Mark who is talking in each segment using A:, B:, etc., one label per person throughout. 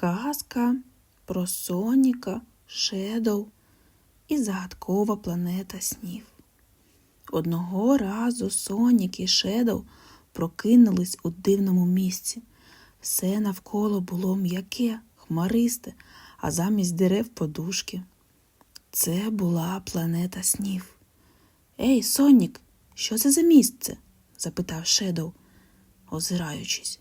A: Казка про Соніка, Шедоу і загадкова планета снів. Одного разу Сонік і Шедоу прокинулись у дивному місці. Все навколо було м'яке, хмаристе, а замість дерев подушки. Це була планета снів. Ей, Сонік, що це за місце? запитав Шедоу, озираючись.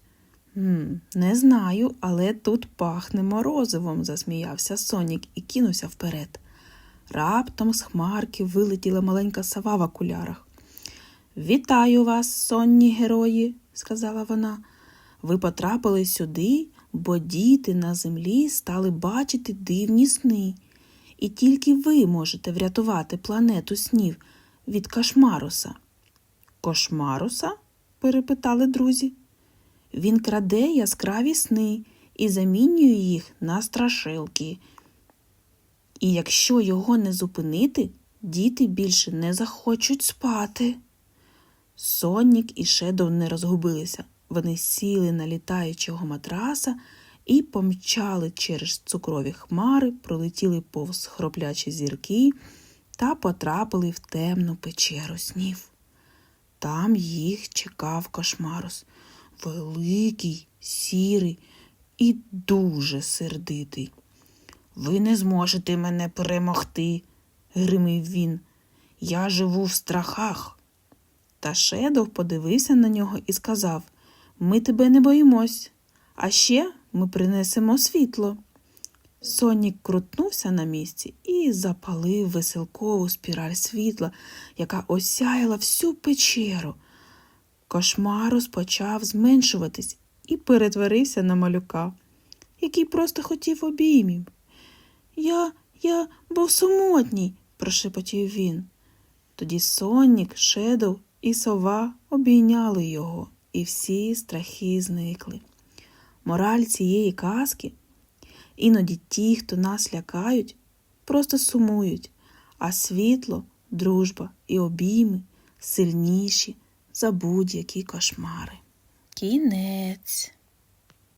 A: «М, не знаю, але тут пахне морозивом, засміявся Сонік і кинувся вперед. Раптом з хмарки вилетіла маленька сова в окулярах. Вітаю вас, сонні герої, сказала вона. Ви потрапили сюди, бо діти на землі стали бачити дивні сни. І тільки ви можете врятувати планету снів від кошмаруса. Кошмаруса? перепитали друзі. Він краде яскраві сни і замінює їх на страшилки. І якщо його не зупинити, діти більше не захочуть спати. Сонік і Шедоу не розгубилися. Вони сіли на літаючого матраса і помчали через цукрові хмари, пролетіли повз хроплячі зірки та потрапили в темну печеру снів. Там їх чекав кошмарус, великий, сірий і дуже сердитий. Ви не зможете мене перемогти, гримів він. Я живу в страхах. Та Шедов подивився на нього і сказав Ми тебе не боїмось, а ще ми принесемо світло. Сонік крутнувся на місці і запалив веселкову спіраль світла, яка осяяла всю печеру. Кошмарус почав зменшуватись і перетворився на малюка, який просто хотів обіймів. Я, я був самотній, прошепотів він. Тоді Сонік, Шедоу і сова обійняли його, і всі страхи зникли. Мораль цієї казки іноді ті, хто нас лякають, просто сумують, а світло, дружба і обійми сильніші за будь-які кошмари. Кінець.